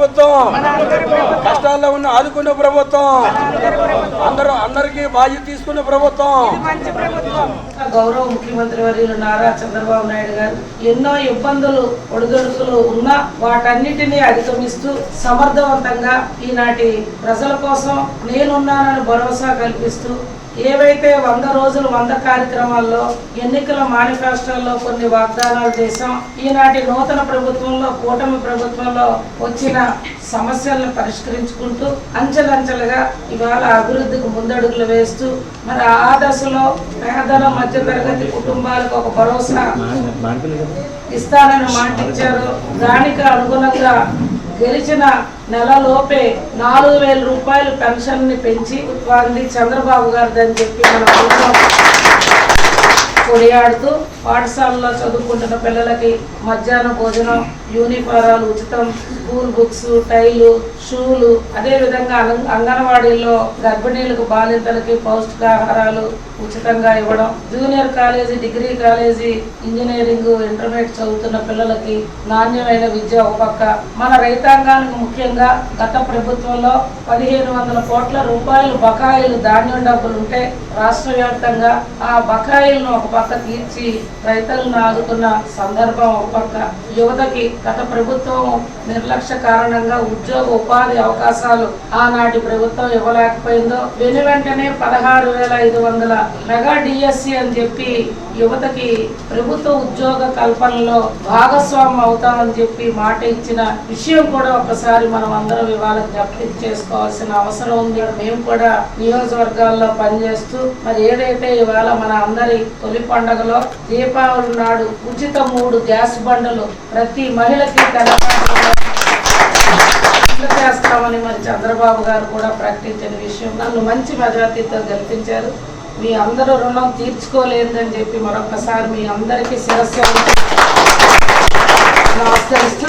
ప్రభుత్వం. కష్టాల్లో ఉన్న ఆదుకున్న ప్రభుత్వం. అందరూ అందరికీ బాధ్యత తీసుకున్న ప్రభుత్వం. గౌరవ ముఖ్యమంత్రి వర్యులు నారా చంద్రబాబు నాయుడు గారు ఎన్నో ఇబ్బందులు ఒడిదుడుకులు ఉన్నా వాటన్నిటినీ అధిగమిస్తూ సమర్థవంతంగా ఈనాటి ప్రజల కోసం నేనున్నానని భరోసా కల్పిస్తూ ఏవైతే వంద రోజులు వంద కార్యక్రమాల్లో ఎన్నికల మేనిఫెస్టోలో కొన్ని వాగ్దానాలు చేశాం ఈనాటి నూతన ప్రభుత్వంలో కూటమి ప్రభుత్వంలో వచ్చిన సమస్యలను పరిష్కరించుకుంటూ అంచెలంచెలుగా ఇవాళ అభివృద్ధికి ముందడుగులు వేస్తూ మరి ఆ దశలో పేదల మధ్యతరగతి కుటుంబాలకు ఒక భరోసా ఇస్తానని మాటిచ్చారు. దానికి అనుగుణంగా గెలిచిన నెలలోపే నాలుగు వేల రూపాయలు పెన్షన్ని పెంచి వారిని చంద్రబాబు గారిదని చెప్పి మన ప్రభుత్వం కొనియాడుతూ పాఠశాలలో చదువుకుంటున్న పిల్లలకి మధ్యాహ్న భోజనం యూనిఫారాలు ఉచితం స్కూల్ బుక్స్ టైలు షూలు. అదేవిధంగా అంగ- అంగన్వాడీల్లో గర్భిణీలకు బాలింతలకి పౌష్టికాహారాలు ఉచితంగా ఇవ్వడం. Junior college degree college engineering intermediate చదువుతున్న పిల్లలకి నాణ్యమైన విద్య ఒక పక్క మన రైతాంగానికి ముఖ్యంగా గత ప్రభుత్వంలో పదిహేను వందల కోట్ల రూపాయలు బకాయిలు ధాన్యం డబ్బులు ఉంటే రాష్ట్ర వ్యాప్తంగా ఆ బకాయిలను ఒక పక్క తీర్చి రైతులను ఆదుకున్న సందర్భం ఒక పక్క యువతకి గత ప్రభుత్వం నిర్లక్ష్య కారణంగా ఉద్యోగ ఉపాధి అవకాశాలు ఆనాటి ప్రభుత్వం ఇవ్వలేకపోయిందో వెను వెంటనే పదహారు వేల ఐదు వందల మెగా డిఎస్సి అని చెప్పి యువతకి ప్రభుత్వ ఉద్యోగ కల్పనలో భాగస్వామ్యం అవుతామని చెప్పి మాట ఇచ్చిన విషయం కూడా ఒకసారి మనం అందరం ఇవాళ జ్ఞప్తికి చేసుకోవాల్సిన అవసరం ఉంది. మేము కూడా నియోజకవర్గాల్లో పనిచేస్తూ మరి ఏదైతే ఇవాళ మన అందరి తొలి పండుగలో దీపావళి నాడు ఉచిత మూడు గ్యాస్ బండలు ప్రతి మహిళకి చేస్తామని మరి చంద్రబాబు గారు కూడా ప్రకటించిన విషయం. నన్ను మంచి మెజార్టీతో గెలిపించారు. మీ అందరూ రుణం తీర్చుకోలేదని చెప్పి మరొకసారి మీ అందరికీ శిరస్సు నమస్కరిస్తూ